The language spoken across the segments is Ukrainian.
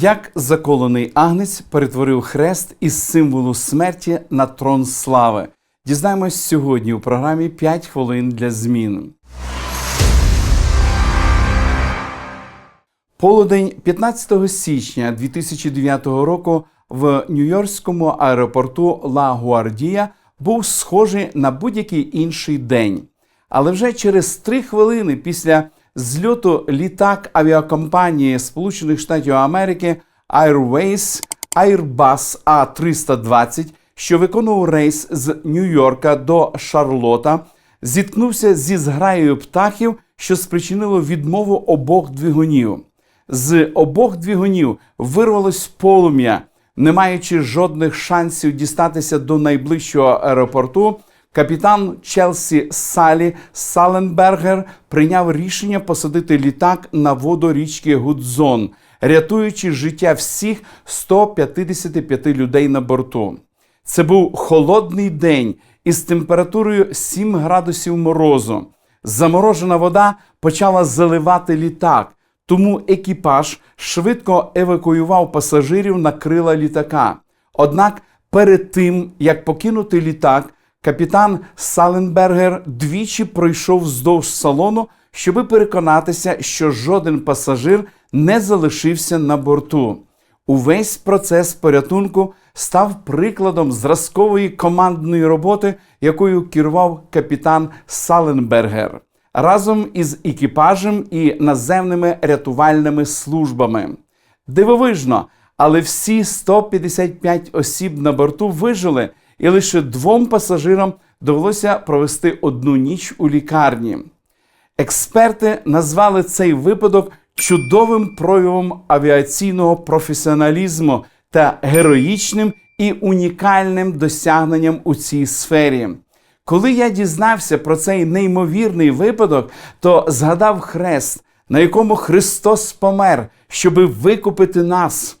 Як заколений агнець перетворив хрест із символу смерті на трон слави. Дізнаємось сьогодні у програмі «5 хвилин для змін. Полудень 15 січня 2009 року в Нью-Йоркському аеропорту Ла Гуардія був схожий на будь-який інший день. Але вже через три хвилини після зльоту літак авіакомпанії Сполучених Штатів Америки Airways Airbus A320, що виконував рейс з Нью-Йорка до Шарлота, зіткнувся зі зграєю птахів, що спричинило відмову обох двигунів. З обох двигунів вирвалось полум'я, не маючи жодних шансів дістатися до найближчого аеропорту. Капітан Челсі Салі Саленбергер прийняв рішення посадити літак на воду річки Гудзон, рятуючи життя всіх 155 людей на борту. Це був холодний день із температурою 7 градусів морозу. Заморожена вода почала заливати літак, тому екіпаж швидко евакуював пасажирів на крила літака. Однак перед тим, як покинути літак, капітан Саленбергер двічі пройшов вздовж салону, щоби переконатися, що жоден пасажир не залишився на борту. Увесь процес порятунку став прикладом зразкової командної роботи, якою керував капітан Саленбергер разом із екіпажем і наземними рятувальними службами. Дивовижно, але всі 155 осіб на борту вижили, і лише двом пасажирам довелося провести одну ніч у лікарні. Експерти назвали цей випадок чудовим проявом авіаційного професіоналізму та героїчним і унікальним досягненням у цій сфері. Коли я дізнався про цей неймовірний випадок, то згадав хрест, на якому Христос помер, щоби викупити нас.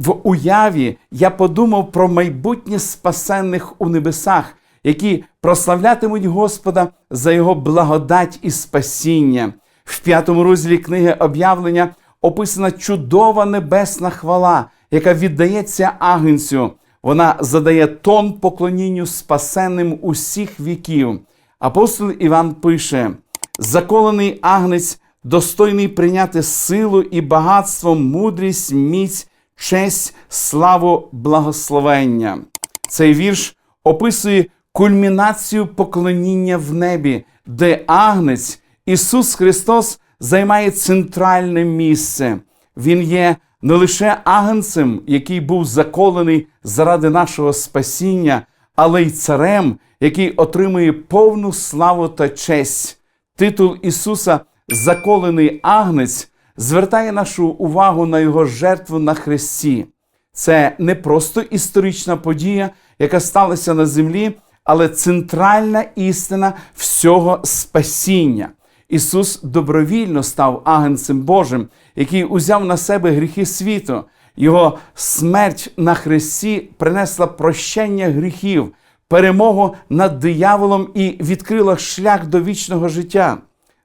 В уяві я подумав про майбутнє спасенних у небесах, які прославлятимуть Господа за його благодать і спасіння. В п'ятому розділі книги об'явлення описана чудова небесна хвала, яка віддається агнцю. Вона задає тон поклонінню спасенним усіх віків. Апостол Іван пише: заколений агнець, достойний прийняти силу і багатство, мудрість, міць, честь, славу, благословення. Цей вірш описує кульмінацію поклоніння в небі, де агнець Ісус Христос займає центральне місце. Він є не лише агнцем, який був заколений заради нашого спасіння, але й царем, який отримує повну славу та честь. Титул Ісуса, заколений агнець, звертає нашу увагу на Його жертву на Христі. Це не просто історична подія, яка сталася на землі, але центральна істина всього спасіння. Ісус добровільно став агнцем Божим, який узяв на себе гріхи світу. Його смерть на Христі принесла прощення гріхів, перемогу над дияволом і відкрила шлях до вічного життя.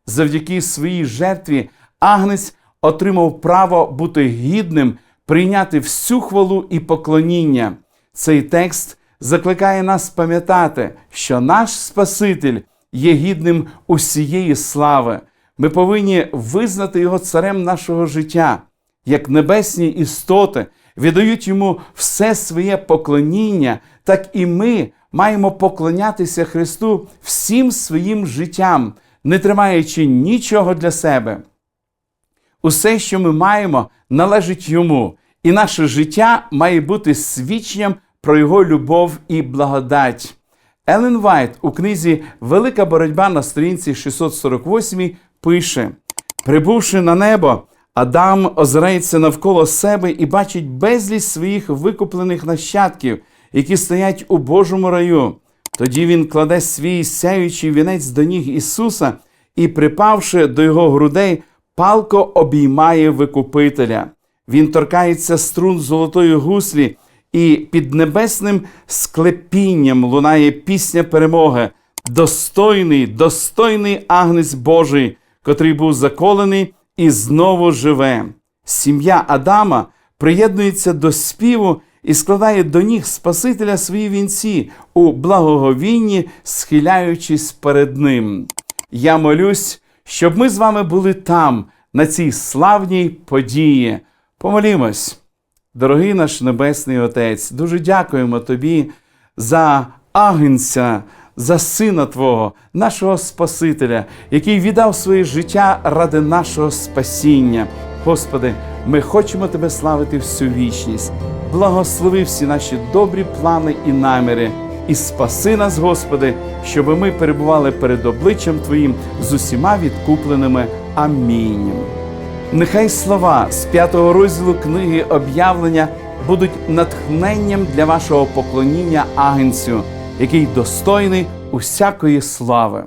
Завдяки своїй жертві Агнець отримав право бути гідним, прийняти всю хвалу і поклоніння. Цей текст закликає нас пам'ятати, що наш Спаситель є гідним усієї слави. Ми повинні визнати його царем нашого життя, як небесні істоти віддають йому все своє поклоніння, так і ми маємо поклонятися Христу всім своїм життям, не тримаючи нічого для себе. Усе, що ми маємо, належить йому, і наше життя має бути свідченням про його любов і благодать. Елен Вайт у книзі Велика боротьба на сторінці 648 пише: Прибувши на небо, Адам озирається навколо себе і бачить безліч своїх викуплених нащадків, які стоять у Божому раю. Тоді він кладе свій сяючий вінець до ніг Ісуса і, припавши до його грудей, палко обіймає Викупителя. Він торкається струн золотої гуслі, і під небесним склепінням лунає пісня перемоги. Достойний, достойний агнець Божий, котрий був заколений і знову живе. Сім'я Адама приєднується до співу і складає до ніг Спасителя свої вінці у благоговінні, схиляючись перед ним. Я молюсь, щоб ми з вами були там, на цій славній події. Помолімось. Дорогий наш Небесний Отець, дуже дякуємо Тобі за агнця, за Сина Твого, нашого Спасителя, який віддав своє життя ради нашого спасіння. Господи, ми хочемо Тебе славити всю вічність. Благослови всі наші добрі плани і наміри. І спаси нас, Господи, щоби ми перебували перед обличчям Твоїм з усіма відкупленими. Амінь. Нехай слова з п'ятого розділу книги об'явлення будуть натхненням для вашого поклоніння агенцю, який достойний усякої слави.